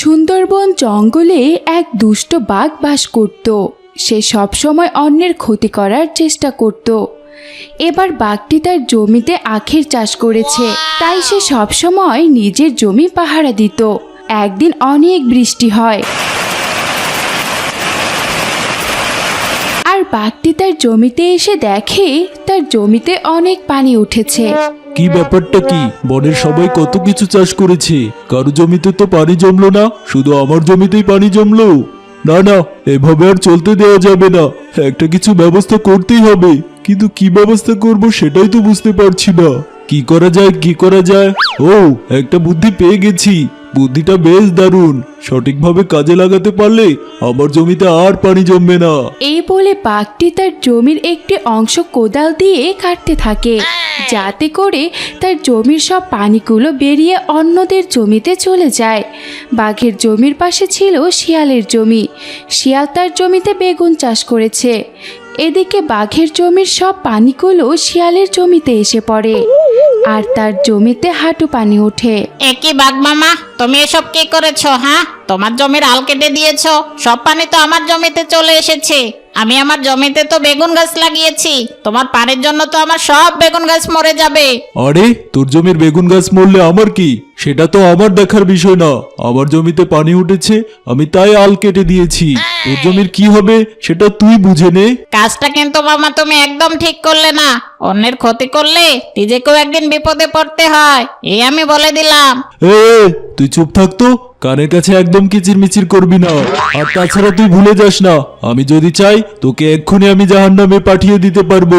সুন্দরবন জঙ্গলে এক দুষ্ট বাঘ বাস করত। সে সবসময় অন্যের ক্ষতি করার চেষ্টা করত। এবার বাঘটি তার জমিতে আখের চাষ করেছে। তাই সে সবসময় নিজের জমি পাহারা দিত। একদিন অনেক বৃষ্টি হয়। আর বাঘটি তার জমিতে এসে দেখে তার জমিতে অনেক পানি উঠেছে। কি ব্যাপারটা কি? বনের সবাই কত কিছু চাষ করেছে? কারও জমিতে তো পানি জমলো না, শুধু আমার জমিতেই পানি জমলো। না না, এভাবে আর চলতে দেওয়া যাবে না। একটা কিছু ব্যবস্থা করতেই হবে। কিন্তু কি ব্যবস্থা করব সেটাই তো বুঝতে পারছি না। কি করা যায়, কি করা যায়? ও, একটা বুদ্ধি পেয়ে গেছি। বুদ্ধিটা বেশ দারুণ। সঠিকভাবে কাজে লাগাতে পারলে আমার জমিতে আর পানি জমবে না। এই বলে বাঘটি তার জমির একটি অংশ কোদাল দিয়ে কাটতে থাকে। যাতে করে তার জমির সব পানিগুলো বেরিয়ে অন্যদের জমিতে চলে যায়। বাঘের জমির পাশে ছিল শিয়ালের জমি। শিয়াল তার জমিতে বেগুন চাষ করেছে। এদিকে বাঘের জমির সব পানিগুলো শিয়ালের জমিতে এসে পড়ে। আর তার জমিতে হাঁটু পানি ওঠে। একই বাঘ মামা? তুমি এসব কি করেছ হ্যাঁ? তোমার জমির আল কেটে দিয়েছ। সব পানি তো আমার জমিতে চলে এসেছে। আমি আমার জমিতে তো বেগুন গাছ লাগিয়েছি। তোমার পানির জন্য তো আমার সব বেগুন গাছ মরে যাবে। আরে তোর জমির বেগুন গাছ মরলে আমার কি? সেটা তো আমার দেখার বিষয় না। আমার জমিতে পানি উঠেছে আমি তাই আল কেটে দিয়েছি। তোর জমির কি হবে সেটা তুই বুঝে নে। কাজটা কিন্তু মামা তুমি একদম ঠিক করলে না। অন্যের ক্ষতি করলে নিজেকেও একদিন বিপদে পড়তে হয়। এই আমি বলে দিলাম। এ তুই চুপ থাকতো কানের কাছে একদম কিচির মিচির করবি না। আর তাছাড়া তুই ভুলে যাস না। আমি যদি চাই তোকে এক্ষুনি আমি জাহান নামে পাঠিয়ে দিতে পারব।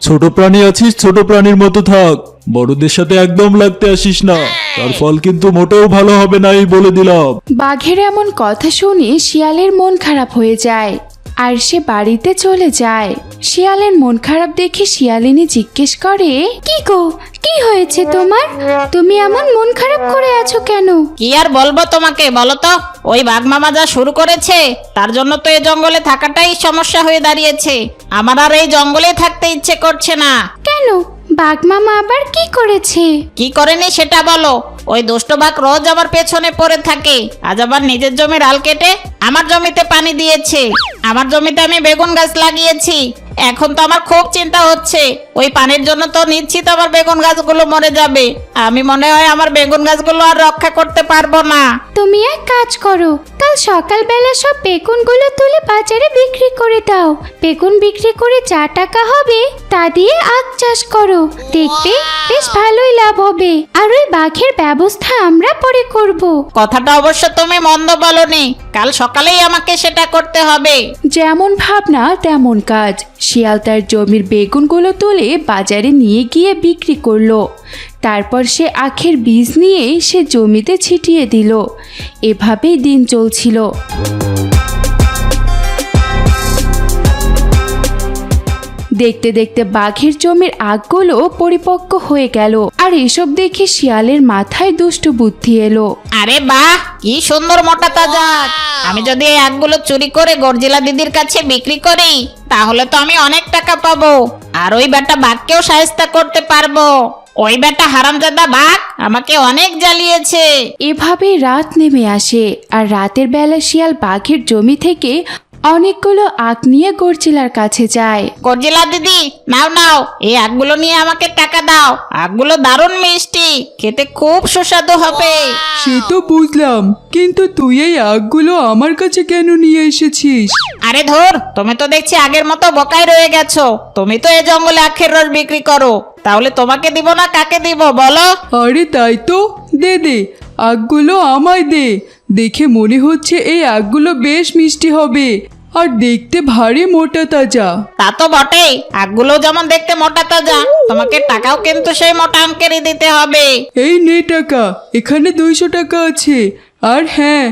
ছোট প্রাণী আছিস ছোট প্রাণীর মতো থাক। বড়দের সাথে একদম লাগতে আসিস না। তার ফল কিন্তু মোটেও ভালো হবে না এই বলে দিলাম। বাঘের এমন কথা শুনে শিয়ালের মন খারাপ হয়ে যায় আর সে বাড়িতে চলে যায়। শিয়ালের মন খারাপ দেখে শিয়ালিনী জিজ্ঞেস করে কি গো কি হয়েছে তোমার? তুমি এমন মন খারাপ করে আছো কেন? কি আর বলব তোমাকে বলো তো। ওই বাঘ মামা যা শুরু করেছে তার জন্য তো এই জঙ্গলে থাকাটাই সমস্যা হয়ে দাঁড়িয়েছে। আমার আর এই জঙ্গলে থাকতে ইচ্ছে করছে না। কেন? বাঘ মামা আবার কি করেছে? কি করেনি সেটা বলো। ওই দুষ্ট বাঘ রোজ আমার পেছনে পড়ে থাকে। আজ আবার নিজের জমির আল কেটে আমার জমিতে পানি দিয়েছে। আমার জমিতে আমি বেগুন গাছ লাগিয়েছি। এখন তো আমার খুব চিন্তা হচ্ছে। ওই পানির জন্য তো নিশ্চিত আমার বেগুন গাছগুলো মরে যাবে। আমি মনে হয় আমার বেগুন গাছগুলো আর রক্ষা করতে পারব না। তুমি এক কাজ করো, কাল সকালবেলা সব বেগুনগুলো তুলে বাজারে বিক্রি করে দাও। বেগুন বিক্রি করে যা টাকা হবে তা দিয়ে আখ চাষ করো। দেখবে বেশ ভালোই লাভ হবে। আর বাঘের ব্যবস্থা আমরা পরে করব। কথাটা অবশ্য তুমি মন্দ বলনি। কাল সকালেই আমাকে সেটা করতে হবে। যেমন ভাবনা তেমন কাজ। শিয়াল তার জমির বেগুনগুলো তুলে বাজারে নিয়ে গিয়ে বিক্রি করল। তারপর সে আখের বীজ নিয়ে সে জমিতে ছিটিয়ে দিল। এভাবেই দিন চলছিল। দেখতে দেখতে বাঘের জমির আগগুলো পরিপক্ক হয়ে গেল। আর এসব দেখে শিয়ালের মাথায় দুষ্ট বুদ্ধি এলো। আরে বাহ কি সুন্দর মোটা তাজা আমি যদি এই আগগুলো চুরি করে গর্জিলা দিদির কাছে বিক্রি করি তাহলে তো আমি অনেক টাকা পাবো। আর ওই বেটা বাঘকেও সাহেস্তা করতে পারব। ওই বেটা হারামজাদা বাঘ আমাকে অনেক জ্বালিয়েছে। এভাবেই রাত নেমে আসে আর রাতের বেলা শিয়াল বাঘের জমি থেকে অনেকগুলো আখ নিয়ে গরজিলার কাছে যায়। গর্জিলা দিদি নাও নাও এই আখগুলো নিয়ে আমাকে টাকা দাও। আখগুলো দারুণ মিষ্টি খেতে খুব সুস্বাদু হবে। সে তো বুঝলাম কিন্তু তুই এই আগগুলো আমার কাছে কেন নিয়ে এসেছিস? আরে ধর তুমি তো দেখছি আগের মতো বোকাই রয়ে গেছো। তুমি তো এই জঙ্গলে আখের রস বিক্রি করো। তাহলে তোমাকে দিব না কাকে দিব বলো? আরে তাই তো। দে দে আগগুলো আমায় দে। দেখে মনে হচ্ছে এই আগগুলো বেশ মিষ্টি হবে। আর দেখতে ভারী মোটা তাজা। তা তো বটেই। আখগুলো যেমন দেখতে মোটা তাজা তোমাকে টাকাও কিন্তু সেই মোটা অঙ্কেরই দিতে হবে। এই নে টাকা এখানে দুইশো টাকা আছে। আর হ্যাঁ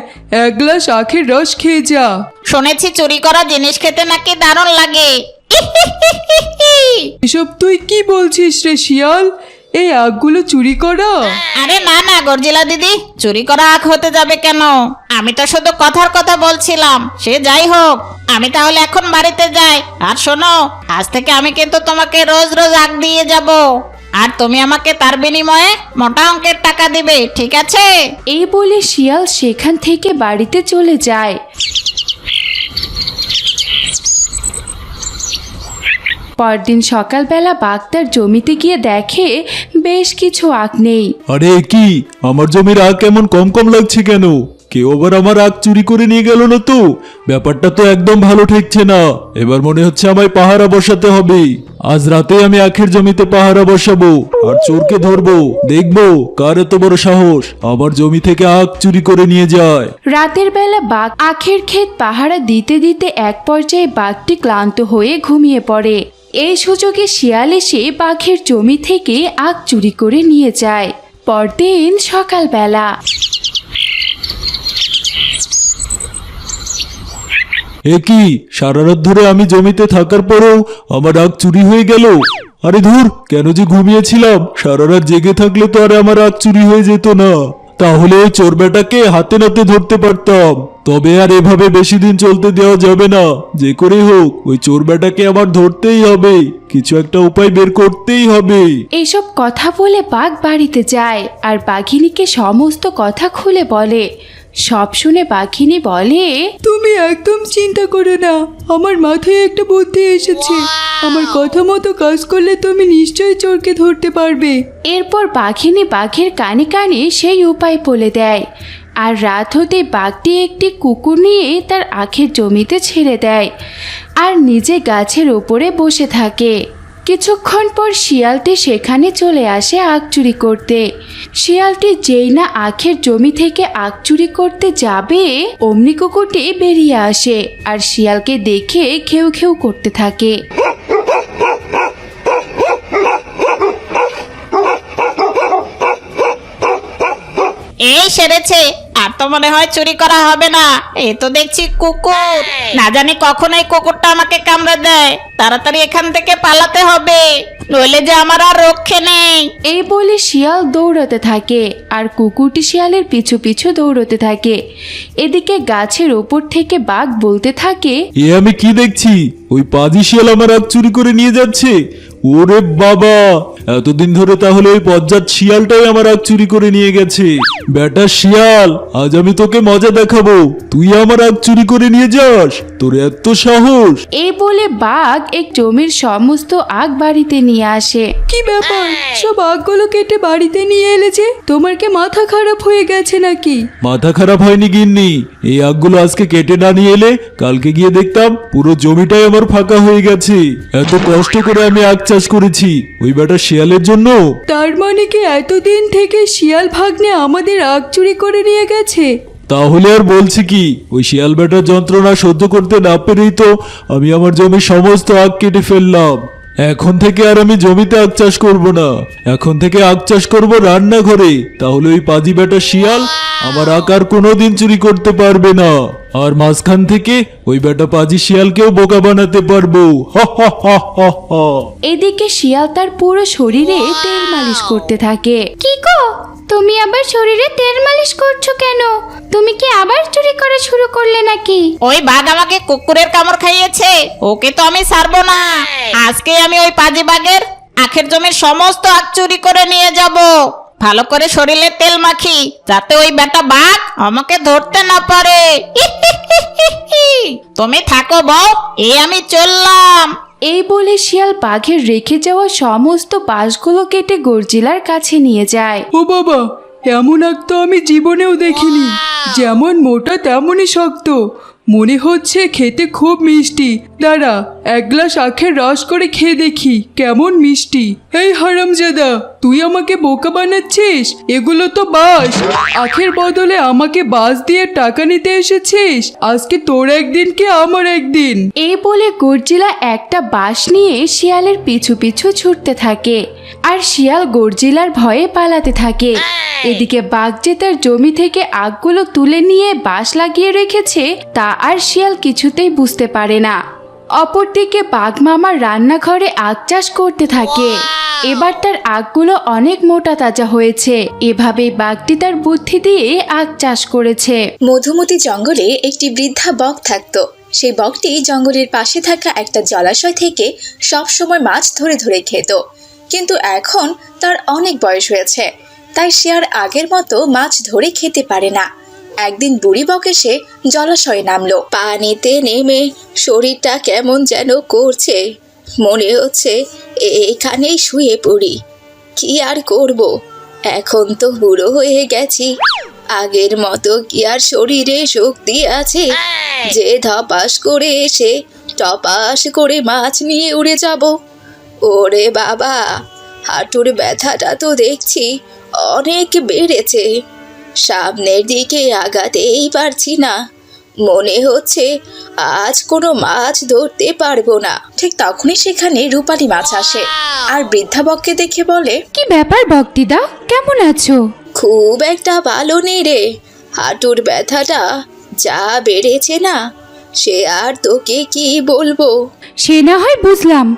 এক গ্লাস আখের রস খেয়ে যা। শুনেছি চুরি করা জিনিস খেতে নাকি দারুণ লাগে। এসব তুই কি বলছিস রে শিয়াল? এই আগগুলো চুরি করা? আরে না না গর্জিলা দিদি চুরি করা আখ হতে যাবে কেন? আমি তো শুধু কথার কথা বলছিলাম সে যাই হোক আমি তাহলে এখন বাড়িতে যাই। আর শোনো আজ থেকে আমি কিন্তু তোমাকে রোজ রোজ আখ দিয়ে যাব। আর তুমি আমাকে তার বিনিময়ে মোটা অঙ্কের টাকা দিবে ঠিক আছে? এই বলে শিয়াল সেখান থেকে বাড়িতে চলে যায়। পরদিন সকালবেলা বাঘ তার জমিতে গিয়ে দেখে বেশ কিছু আখ নেই। আরে কি? আমার জমির আখ এমন কম কম লাগছে কেন? কেউ আবার আমার আখ চুরি করে নিয়ে গেল না তো? ব্যাপারটা তো একদম ভালো ঠেকছে না। এবার মনে হচ্ছে আমায় পাহারা বসাতে হবে। আজ রাতে আমি আখের জমিতে পাহারা বসাবো আর চোরকে ধরবো। দেখব কার এত বড় সাহস। আমার জমি থেকে আখ চুরি করে নিয়ে যায়। রাতের বেলা বাঘ আখের ক্ষেত পাহারা দিতে দিতে এক পর্যায়ে বাঘটি ক্লান্ত হয়ে ঘুমিয়ে পড়ে। এই সুযোগে শিয়াল এসে বাঘের জমি থেকে আখ চুরি করে নিয়ে যায়। পরদিন সকালবেলা। এ কি? সারা রাত ধরে আমি জমিতে থাকার পরেও আমার আখ চুরি হয়ে গেল? আরে ধুর, কেন যে ঘুমিয়েছিলাম? সারা রাত জেগে থাকলে তো আর আমার আখ চুরি হয়ে যেত না। তাহলে ওই চোর হাতে নাতে ধরতে পারতাম। তবে আর এভাবে বেশি দিন চলতে দেওয়া যাবে না। যে করেই হোক, ওই চোর আবার ধরতেই হবে। কিছু একটা উপায় বের করতেই হবে। এইসব কথা বলে বাঘ বাড়িতে যায় আর বাঘিনীকে সমস্ত কথা খুলে বলে। সব শুনে বাঘিনী বলে তুমি একদম চিন্তা করো না আমার মাথায় একটা বুদ্ধি এসেছে। আমার কথা মতো কাজ করলে তুমি নিশ্চয়ই চোরকে ধরতে পারবে। এরপর বাঘিনী বাঘের কানে কানে সেই উপায় বলে দেয় আর রাত হতে বাঘটি একটি কুকুর নিয়ে তার আখের জমিতে ছেড়ে দেয় আর নিজে গাছের ওপরে বসে থাকে। কিছুক্ষণ পর শিয়ালটি সেখানে চলে আসে আখ চুরি করতে। শিয়ালটি যেই না আখের জমি থেকে আখ চুরি করতে যাবে, অমনি কুকুরটি বেরিয়ে আসে আর শিয়ালকে দেখে খেউ খেউ করতে থাকে। এই সেরেছে আর তো মনে হয় চুরি করা হবে না। এ তো দেখছি কুকুর। না জানি কখন এই কুকুরটা আমাকে কামড়ে দেয়। তাড়াতাড়ি এখান থেকে পালাতে হবে। নইলে যে আমার আর রক্ষে নেই। এই বলে শিয়াল দৌড়াতে থাকে আর কুকুরটি শিয়ালের পিছু পিছু দৌড়তে থাকে। এদিকে গাছের ওপর থেকে বাঘ বলতে থাকে এ আমি কি দেখছি? ওই পাজি শিয়াল আমার আখ চুরি করে নিয়ে যাচ্ছে। ওরে বাবা! এতদিন ধরে তাহলে ওই পজ্জাত শিয়ালটাই আমার আগ চুরি করে নিয়ে গেছে। বেটা শিয়াল আজ আমি তোকে মজা দেখাবো। তুই আমার আগ চুরি করে নিয়ে যাস তোর এত সাহস। এই বলে বাঘ এক জমির সমস্ত আগ বাড়িতে নিয়ে আসে। কি ব্যাপার? সব আগগুলো কেটে বাড়িতে নিয়ে এলে যে তোমার কি মাথা খারাপ হয়ে গেছে নাকি? মাথা খারাপ হয়নি গিন্নি। এই আগগুলো আজকে কেটে না নিয়ে এলে কালকে গিয়ে দেখতাম পুরো জমিটাই আমার ফাঁকা হয়ে গেছে। এত কষ্ট করে আমি আখ চাষ করেছি। ওই বেটা শিয়ালের জন্য? তার মানে কি এতদিন থেকে শিয়াল ভাগ্নে আমাদের আগ চুরি করে নিয়ে গেছে? তাহলে আর বলছি কি ওই শিয়াল বেটার যন্ত্রণা সহ্য করতে না পেরেই তো আমি আমার জমির সমস্ত আখ কেটে ফেললাম। এখন থেকে আর আমি জমিতে আখ চাষ করব না। এখন থেকে আখ চাষ করব রান্নাঘরে তাহলে ওই পাজি বেটা শিয়াল আমার আখ আর কোনোদিন চুরি করতে পারবে না। আর মাঝখান থেকে ওই বেটা পাজি শিয়ালকেও বোকা বানাতে পারব। হ হ হ হ হ। এদিকে শিয়াল তার পুরো শরীরে তেল মালিশ করতে থাকে। কি গো? তুমি আবার শরীরে তেল মালিশ করছ কেন? তুমি কি আবার চুরি করা শুরু করলে নাকি? ওই বাঘ আমাকে কুকুরের কামড় খাইয়েছে। ওকে তো আমি ছাড়বো না। আজকে আমি ওই পাজি বাঘের আখের জমির সমস্ত আখ চুরি করে নিয়ে যাব। ভালো করে শরীরে তেল মাখি যাতে ওই বেটা বাঘ আমাকে ধরতে না পারে। তুমি থাকো বউ এই আমি চললাম। এই বলে শিয়াল বাঘের রেখে যাওয়া সমস্ত বাঁশগুলো কেটে গর্জিলার কাছে নিয়ে যায়। ও বাবা এমন আগ তো আমি জীবনেও দেখিনি। যেমন মোটা তেমনই শক্ত। মনে হচ্ছে খেতে খুব মিষ্টি। দাঁড়া এক গ্লাস আখের রস করে খেয়ে দেখি কেমন মিষ্টি। এই হারামজাদা তুই আমাকে বোকা বানাচ্ছিস? এগুলো তো বাস। আখের বদলে আমাকে বাস দিয়ে টাকা নিতে এসেছিস? আজকে তোর একদিন কি আমার একদিন? এই বলে গর্জিলা একটা বাঁশ নিয়ে শিয়ালের পিছু পিছু ছুটতে থাকে। আর শিয়াল গর্জিলার ভয়ে পালাতে থাকে। এদিকে বাঘ যে তার জমি থেকে আগগুলো তুলে নিয়ে বাঁশ লাগিয়ে রেখেছে তা আর শিয়াল কিছুতেই বুঝতে পারে না। অপরদিকে বাঘ মামার রান্নাঘরে আগ চাষ করতে থাকে। এবার তার আগগুলো অনেক মোটা তাজা হয়েছে। এভাবে বাঘটি তার বুদ্ধি দিয়ে আগ চাষ করেছে। মধুমতি জঙ্গলে একটি বৃদ্ধা বক থাকতো। সেই বকটি জঙ্গলের পাশে থাকা একটা জলাশয় থেকে সব সময় মাছ ধরে ধরে খেত। কিন্তু এখন তার অনেক বয়স হয়েছে। তাই সে আর আগের মতো মাছ ধরে খেতে পারে না। একদিন বুড়ি বক এসে জলাশয়ে নামলো। পানিতে নেমে শরীরটা কেমন যেন করছে। মনে হচ্ছে এখানেই শুয়ে পড়ি। কি আর করব? এখন তো বুড়ো হয়ে গেছি। আগের মতো কি আর শরীরে শক্তি আছে? যে ধপাস করে এসে টপাস করে মাছ নিয়ে উড়ে যাব। ওরে বাবা হাঁটুর ব্যথাটা তো দেখছি অনেক বেড়েছে। সামনের দিকে আগাতেই পারছি না। মনে হচ্ছে আজ কোনো মাছ ধরতে পারব না। ঠিক তখনই সেখানে রূপালী মাছ আসে। আর বৃদ্ধা বককে দেখে বলে কি ব্যাপার বক্তিদা কেমন আছো? খুব একটা ভালো নেই রে। হাঁটুর ব্যথাটা যা বেড়েছে না সে আর তোকে কি বলব? সে না হয় বুঝলাম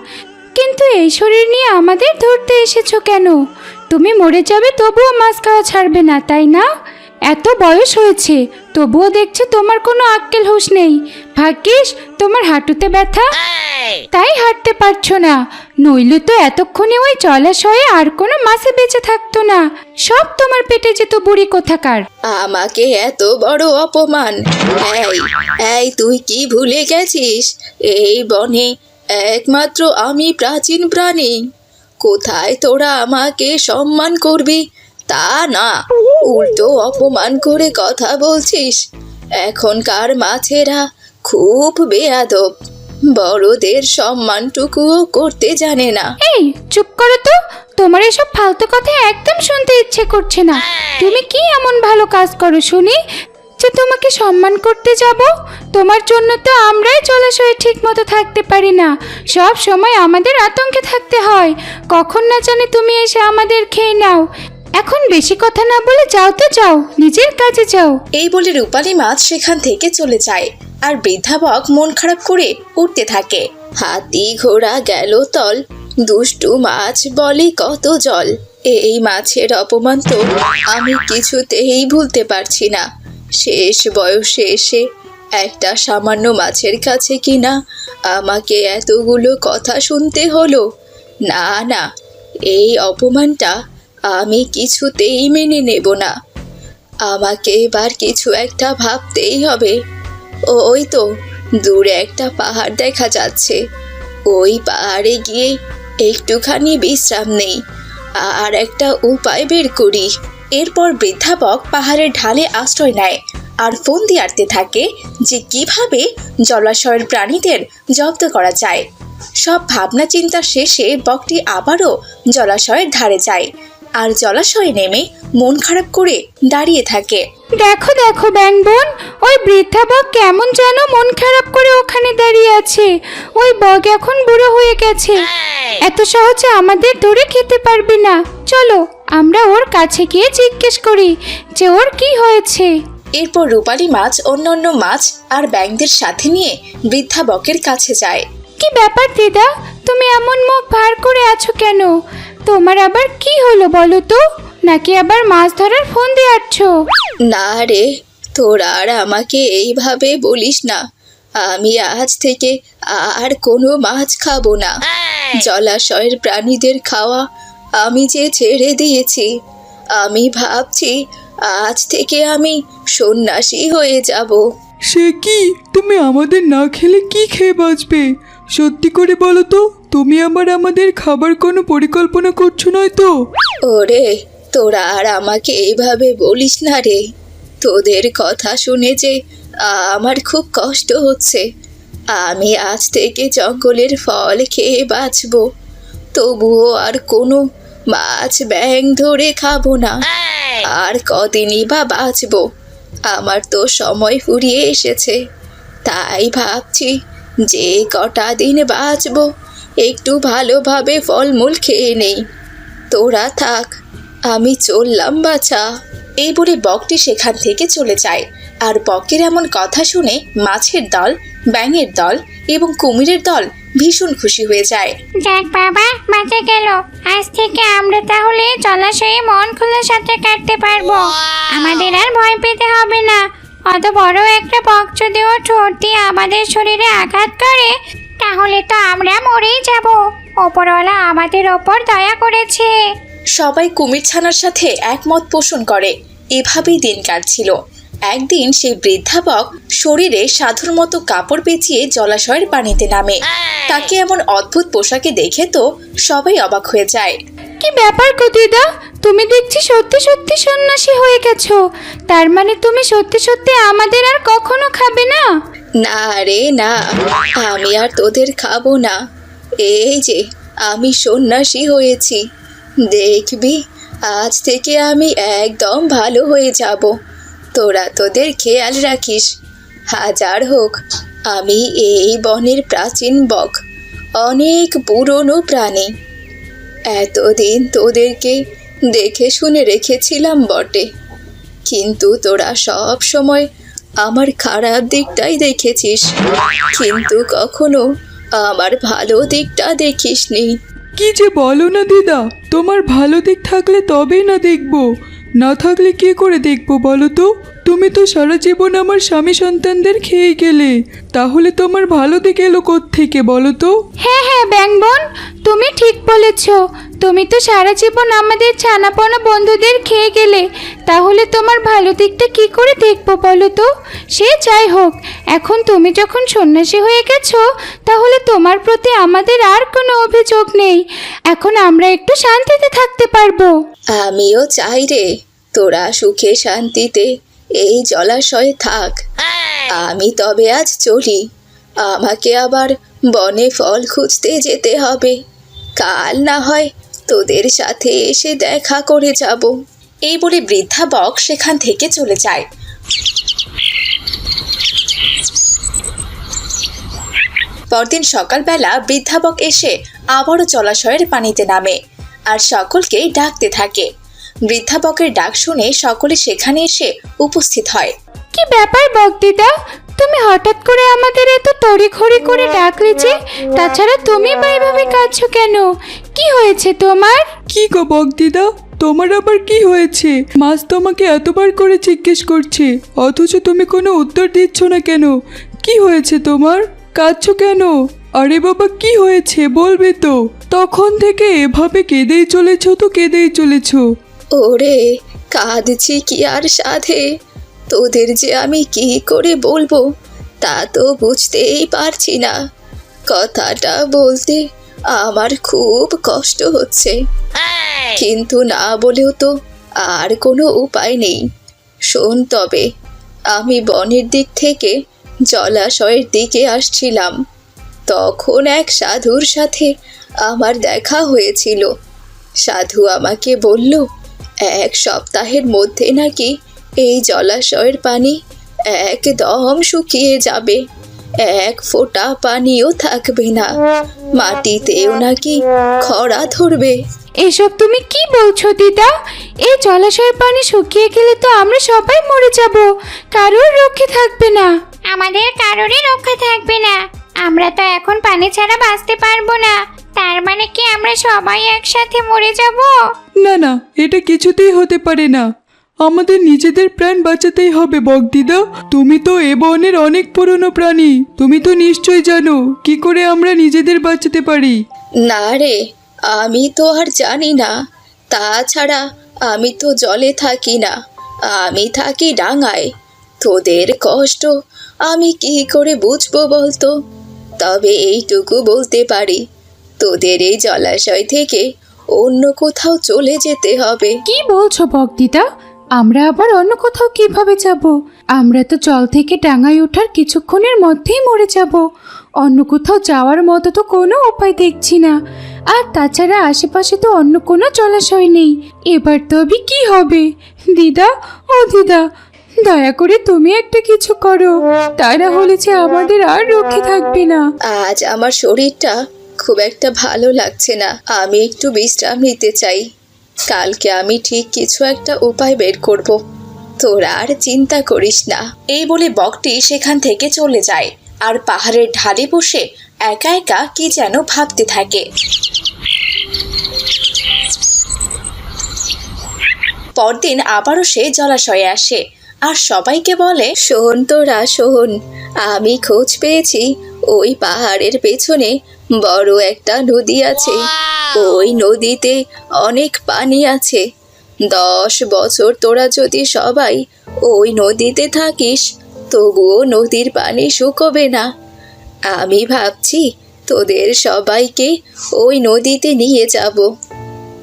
কিন্তু এই শরীর নিয়ে আমাদের ধরতে এসেছ কেন? তুমি মরে যাবে তবুও মাছ খাওয়া ছাড়বে না তাই না? এত বয়স হয়েছে তবুও দেখছ তোমার কোনো আক্কেল হুঁশ নেই। ভাগ্যিস তোমার হাঁটুতে ব্যথা। তাই হাঁটতে পারছ না। নইলে তো এতক্ষণে ওই জলাশয়ে আর কোনো মাছে বেঁচে থাকতো না। সব তোমার পেটে যেত বুড়ি কোথাকার। আমাকে এত বড় অপমান। এই এই তুই কি ভুলে গেছিস? এই বনে একমাত্র আমি প্রাচীন প্রাণী। কোথায় তোরা আমাকে সম্মান করবি? তা না, উল্টো অপমান করে কথা বলছিস। এখনকার মাছেরা খুব বেয়াদব, বড়দের সম্মানটুকুও করতে জানে না। এই, চুপ করো তো, তোমার এসব ফালতু কথা একদম শুনতে ইচ্ছে করছে না। তুমি কি এমন ভালো কাজ করো শুনি, যে তোমাকে সম্মান করতে যাব? তোমার জন্য তো আমরাই জলাশয়ে ঠিক মতো থাকতে পারি না। সব সময় আমাদের আতঙ্কে থাকতে হয়। কখন না জানি তুমি এসে আমাদের খেয়ে নাও। এখন বেশি কথা না বলে যাও তো যাও, নিজের কাজে যাও। এই বলে রূপালী মাছ সেখান থেকে চলে যায় আর বৃদ্ধাবক মন খারাপ করে উঠতে থাকে। হাতি ঘোড়া গেল তল, দুষ্টু মাছ বলে কত জল। এই মাছের অপমান তো আমি কিছুতেই ভুলতে পারছি না। শেষ বয়সে এসে একটা সামান্য মাছের কাছে কিনা আমাকে এতগুলো কথা শুনতে হলো। না না, এই অপমানটা আমি কিছুতেই মেনে নেব না। আমাকে এবার কিছু একটা ভাবতেই হবে। ও- ওই তো, দূরে একটা পাহাড় দেখা যাচ্ছে। ওই পাহাড়ে গিয়ে একটুখানি বিশ্রাম নেই। আর একটা উপায় বের করি। এরপর বৃদ্ধাবক পাহাড়ের ঢালে আশ্রয় নেয় আর ফোন দিয়ে আটতে থাকে যে কীভাবে জলাশয়ের প্রাণীদের জব্দ করা যায়। সব ভাবনা চিন্তা শেষে বকটি আবারও জলাশয়ের ধারে যায়। আর জলাশয়ে নেমে মন খারাপ করে দাঁড়িয়ে থাকে। দেখো দেখো ব্যাং বোন ওই বৃদ্ধা বক কেমন যেন মন খারাপ করে ওখানে দাঁড়িয়ে আছে। ওই বক এখন বুড়ো হয়ে গেছে। এত সহজে আমাদের ধরে খেতে পারবে না। চলো আমরা ওর কাছে গিয়ে জিজ্ঞেস করি যে ওর কি হয়েছে। এরপর রূপালী মাছ অন্যান্য মাছ আর ব্যাংকদের সাথে নিয়ে বৃদ্ধা বকের কাছে যায়। কি ব্যাপার দিদা? তুমি এমন মুখ ভার করে আছো কেন? তোমার আবার কি হলো বলো তো? নাকি আবার মাছ ধরার ফোন দিয়ে আছো না রে তোরা আর আমাকে এইভাবে বলিস না। আমি আজ থেকে আর কোনো মাছ খাব না। জলাশয়ের প্রাণীদের খাওয়া আমি যে ছেড়ে দিয়েছি আমি ভাবছি আজ থেকে আমি সন্ন্যাসী হয়ে যাব। সে কি? তুমি আমাদের না খেলে কি খেয়ে বাঁচবে? সত্যি করে বলো তো। তুমি আবার আমাদের খাবার কোনো পরিকল্পনা করছ নয় তো? ওরে তোরা আর আমাকে এইভাবে বলিস না রে। তোদের কথা শুনে যে আমার খুব কষ্ট হচ্ছে। আমি আজ থেকে জঙ্গলের ফল খেয়ে বাঁচবো। তবুও আর কোনো মাছ ব্যাং ধরে খাব না। আর কদিনই বা বাঁচবো। আমার তো সময় ফুরিয়ে এসেছে। তাই ভাবছি যে কটা দিন বাঁচবো। একটু ভালোভাবে ফলমূল খেয়ে নেই। তোরা থাক আমি চললাম বাছা। এই বলে বকটি সেখান থেকে চলে যায়। আর বকের এমন কথা শুনে মাছের দল ব্যাঙের দল এবং কুমিরের দল ভীষণ খুশি হয়ে যায়। যাক বাবা বাঁচা গেল। আজ থেকে আমরা তাহলে জলাশয়ে মন খুলে সাঁতার কাটতে পারব। আমাদের আর ভয় পেতে হবে না। অত বড় একটা বক যদি ও ঠোঁট দিয়ে আমাদের শরীরে আঘাত করে তাহলে তো আমরা মরেই যাব। ওপরওয়ালা আমাদের ওপর দয়া করেছে। সবাই কুমির ছানার সাথে একমত পোষণ করে। এভাবেই দিন কাটছিল। একদিন সেই বৃদ্ধাবক শরীরে সাধুর মতো কাপড় পেঁচিয়ে জলাশয়ের পানিতে নামে। তাকে এমন অদ্ভুত পোশাকে দেখে তো সবাই অবাক হয়ে যায়। কি ব্যাপার গো দিদা? তুমি দেখছি সত্যি সত্যি সন্ন্যাসী হয়ে গেছো। তার মানে তুমি সত্যি সত্যি আমাদের আর কখনো খাবে না? না রে না। আমি আর তোদের খাব না। এই যে আমি সন্ন্যাসী হয়েছি। দেখবি আজ থেকে আমি একদম ভালো হয়ে যাব। তোরা তোদের খেয়াল রাখিস। হাজার হোক, আমি এই বনের প্রাচীন বক, অনেক পুরনো প্রাণী। এতদিন তোদেরকে দেখে শুনে রেখেছিলাম বটে। কিন্তু তোরা সব সময় আমার খারাপ দিকটাই দেখেছিস। কিন্তু কখনো আমার ভালো দিকটা দেখিসনি। কি যে বলো না দিদা, তোমার ভালো দিক থাকলে তবেই না দেখব। না থাকলে কি করে দেখব বলো তো? তুমি তো সারা জীবন আমার স্বামী সন্তানদের খেয়ে গেলে। তাহলে তোমার ভালো দিকে এলো থেকে বলো তো? হ্যাঁ হ্যাঁ ব্যাংবন, তুমি ঠিক বলেছ। তুমি তো সারা জীবন আমাদের ছানাপনা বন্ধুদের খেয়ে গেলে, তাহলে তোমার ভালো দিকটা কি করে দেখব বলো তো? সে যাই হোক, এখন তুমি যখন সন্ন্যাসী হয়ে গেছো, তাহলে তোমার প্রতি আমাদের আর কোনো অভিযোগ নেই। এখন আমরা একটু শান্তিতে থাকতে পারব। আমিও চাই রে, তোরা সুখে শান্তিতে এই জলাশয়ে থাক। আমি তবে আজ চলি, আমাকে আবার বনে ফল খুঁজতে যেতে হবে। কাল না হয় তোদের সাথে এসে দেখা করে যাব। এই বলে বৃদ্ধা বক সেখান থেকে চলে যায়। পরদিন সকালবেলা বৃদ্ধাবক এসে আবারও জলাশয়ের পানিতে নামে আর সকলকে ডাকতে থাকে। বৃদ্ধাবকের ডাক শুনে সকলে সেখানে এসে উপস্থিত হয়। কি ব্যাপার বকদিদা তুমি হঠাৎ করে আমাদের এত তড়িঘড়ি করে ডাকলে যে তাছাড়া তুমি বা এভাবে কাঁদছো কেন? কি হয়েছে তোমার? কি গো বক দিদা তোমার আবার কি হয়েছে? মাছ তোমাকে এতবার করে জিজ্ঞেস করছে অথচ তুমি কোনো উত্তর দিচ্ছ না কেন? কি হয়েছে তোমার? কাঁদছো কেন? আরে বাবা কি হয়েছে বলবে তো? তখন থেকে এভাবে কেঁদেই চলেছো তো কেঁদেই চলেছো। ওরে কাঁদছি কি আর সাধে? তোদের যে আমি কি করে বলব তা তো বুঝতেই পারছি না। কথাটা বলতে আমার খুব কষ্ট হচ্ছে। কিন্তু না বলেও তো আর কোনো উপায় নেই। শোন তবে আমি বনের দিক থেকে জলাশয়ের দিকে আসছিলাম। তখন এক সাধুর সাথে আমার দেখা হয়েছিল। সাধু আমাকে বলল এক সপ্তাহের মধ্যে নাকি এই জলাশয়ের পানি একদম শুকিয়ে যাবে। এক ফোঁটা পানিও থাকবে না। মাটিতেও নাকি খরা ধরবে। এসব তুমি কি বলছো দিদা? এই জলাশয়ের পানি শুকিয়ে গেলে তো আমরা সবাই মরে যাব। কারোর রক্ষে থাকবে না। আমাদের কারোরই রক্ষা থাকবে না। আমরা তো এখন পানি ছাড়া বাঁচতে পারব না। তার মানে কি আমরা সবাই একসাথে মরে যাব? না না এটা কিছুতেই হতে পারে না। আমাদের নিজেদের প্রাণ বাঁচাতেই হবে বগদিদা তুমি তো এ বনের অনেক পুরনো প্রাণী। তুমি তো নিশ্চয় জানো কি করে আমরা নিজেদের বাঁচাতে পারি? না রে আমি তো আর জানি না। তাছাড়া আমি তো জলে থাকি না আমি থাকি ডাঙায়। তোদের কষ্ট আমি কি করে বুঝব বলতো? তবে এইটুকু বলতে পারি তোদের এই জলাশয় থেকে অন্য কোথাও চলে যেতে হবে। কি বলছো বকদিদা আমরা আবার অন্য কোথাও কীভাবে যাব? আমরা তো জল থেকে ডাঙায় ওঠার কিছুক্ষণের মধ্যেই মরে যাব। অন্য কোথাও যাওয়ার মতো তো কোনো উপায় দেখছি না। আর তাছাড়া আশেপাশে তো অন্য কোনো জলাশয় নেই। এবার তবে কি হবে? দিদা, ও দিদা, দয়া করে তুমি একটা কিছু করো। তা না হলে যে আমাদের আর রক্ষে থাকবে না। আজ আমার শরীরটা খুব একটা ভালো লাগছে না। আমি একটু বিশ্রাম নিতে চাই। কালকে আমি ঠিক কিছু একটা উপায় বের করব। তোরা আর চিন্তা করিস না। এই বলে বকটি সেখান থেকে চলে যায়। আর পাহাড়ের ঢালে বসে একা একা কি যেন ভাবতে থাকে। পরদিন আবারও সে জলাশয়ে আসে। আর সবাইকে বলে শোন তোরা শোন আমি খোঁজ পেয়েছি। ওই পাহাড়ের পেছনে বড় একটা নদী আছে। ওই নদীতে অনেক পানি আছে। দশ বছর তোরা যদি সবাই ওই নদীতে থাকিস তবুও নদীর পানি শুকোবে না। আমি ভাবছি তোদের সবাইকে ওই নদীতে নিয়ে যাব।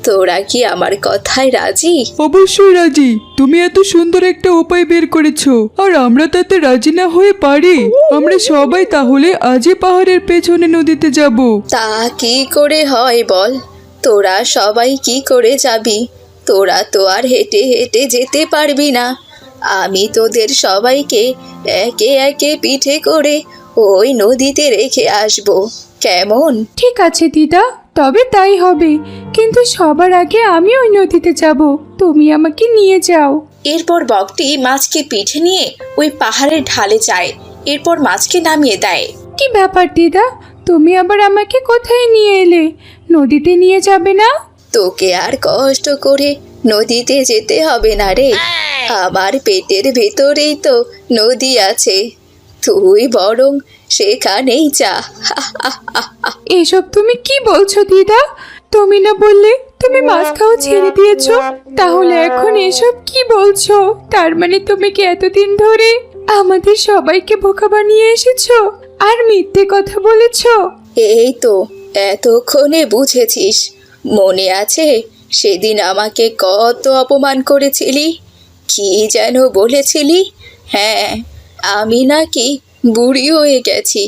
তোরা কি আমার কথায় রাজি? অবশ্যই রাজি। তুমি এত সুন্দর একটা উপায় বের করেছ আর আমরা তাতে রাজি না হয়ে পারি। আমরা সবাই তাহলে আজই পাহাড়ের পেছনে নদীতে যাব। তা কি করে হয় বল? তোরা সবাই কি করে যাবি? তোরা তো আর হেঁটে হেঁটে যেতে পারবি না। আমি তোদের সবাইকে একে একে পিঠে করে ওই নদীতে রেখে আসব। কেমন? ঠিক আছে দিদা। তবে তাই হবে। কিন্তু সবার আগে আমি ওই নদীতে যাব। তুমি আমাকে নিয়ে যাও। এরপর বকটি মাছকে পিঠে নিয়ে ওই পাহাড়ের ঢালে যায়। এরপর মাছকে নামিয়ে দেয়। কি ব্যাপার দিদা? তুমি আবার আমাকে কোথায় নিয়ে এলে? নদীতে নিয়ে যাবে না? তোকে আর কষ্ট করে নদীতে যেতে হবে না রে। আমার পেটের ভেতরেই তো নদী আছে। তুই বরং সেখানেই যা। এসব তুমি কি বলছো দিদা? তুমি না বললে তুমি মাছ খাওয়া ছেড়ে দিয়েছ? তাহলে এখন এসব কি বলছো? তার মানে তুমি কি এতদিন ধরে আমাদের সবাইকে বোকা বানিয়ে এসেছ আর মিথ্যে কথা বলেছ? এই তো এতক্ষণে বুঝেছিস। মনে আছে সেদিন আমাকে কত অপমান করেছিলি? কি যেন বলেছিলি? হ্যাঁ আমি নাকি বুড়ি হয়ে গেছি।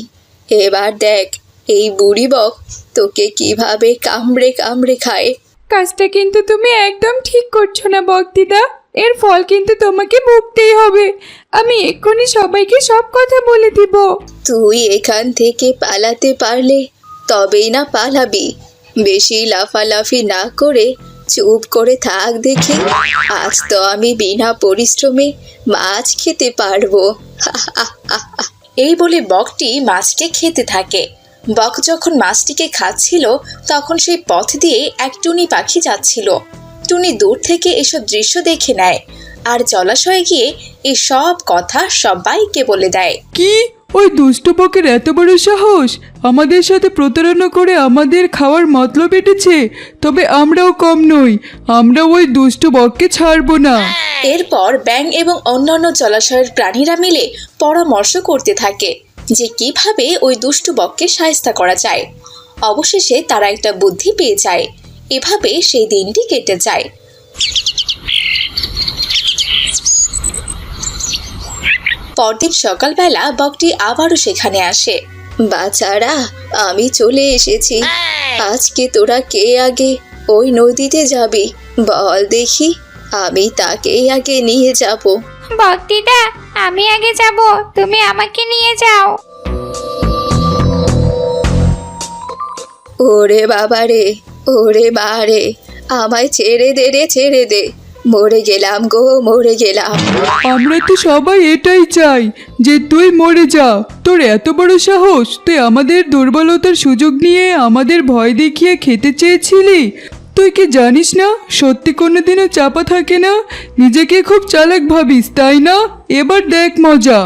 এবার দেখ এই বুড়ি বক তোকে কীভাবে কামড়ে কামড়ে খায়। কাজটা কিন্তু তুমি একদম ঠিক করছ না বক্তিদা এর ফল কিন্তু তোমাকে ভুগতেই হবে। আমি এক্ষুনি সবাইকে সব কথা বলে দিব। তুই এখান থেকে পালাতে পারলে তবেই না পালাবি। বেশি লাফালাফি না করে চুপ করে থাক দেখি। আজ তো আমি বিনা পরিশ্রমে মাছ খেতে পারব। এই বলে বকটি মাছকে খেতে থাকে। বক যখন মাছটিকে খাচ্ছিল, তখন সেই পথ দিয়ে এক টুনি পাখি যাচ্ছিল। টুনি দূর থেকে এসব দৃশ্য দেখে নেয়, আর জলাশয়ে গিয়ে এই সব কথা সবাইকে বলে দেয়। কি? ওই দুষ্ট বকের এত বড় সাহস? আমাদের সাথে প্রতারণা করে আমাদের খাওয়ার মতলব এটেছে, তবে আমরাও কম নই। আমরা ওই দুষ্ট বককে ছাড়বো না। এরপর ব্যাং এবং অন্যান্য জলাশয়ের প্রাণীরা মিলে পরামর্শ করতে থাকে যে কীভাবে ওই দুষ্টু বককে সায়স্তা করা যায়। অবশেষে তারা একটা বুদ্ধি পেয়ে যায়। এভাবে সেই দিনটি কেটে যায়। পরদিন সকালবেলা বকটি আবারও সেখানে আসে। বাচ্চারা আমি চলে এসেছি। আজকে তোরা কে আগে ওই নদীতে যাবি? বল দেখি আমি তাকেই আগে নিয়ে যাব। ভক্তিদা আমি আগে যাব তুমি আমাকে নিয়ে যাও। ওরে বাবা রে ওরে রে আমায় ছেড়ে দে রে ছেড়ে দে। মরে গেলাম গো মরে গেলাম। আমরা তো সবাই এটাই চাই যে তুই মরে যা। তোর এত বড় সাহস তুই আমাদের দুর্বলতার সুযোগ নিয়ে আমাদের ভয় দেখিয়ে খেতে চেয়েছিলি? তুই কি জানিস না সত্যি কোনোদিনও চাপা থাকে না? নিজেকে খুব চালাক ভাবিস তাই না? এবার দেখ মজা।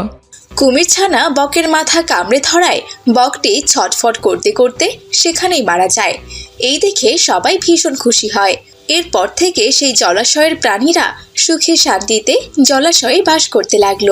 কুমির ছানা বকের মাথা কামড়ে ধরায় বকটি ছটফট করতে করতে সেখানেই মারা যায়। এই দেখে সবাই ভীষণ খুশি হয়। এরপর থেকে সেই জলাশয়ের প্রাণীরা সুখে শান্তিতে জলাশয়ে বাস করতে লাগল।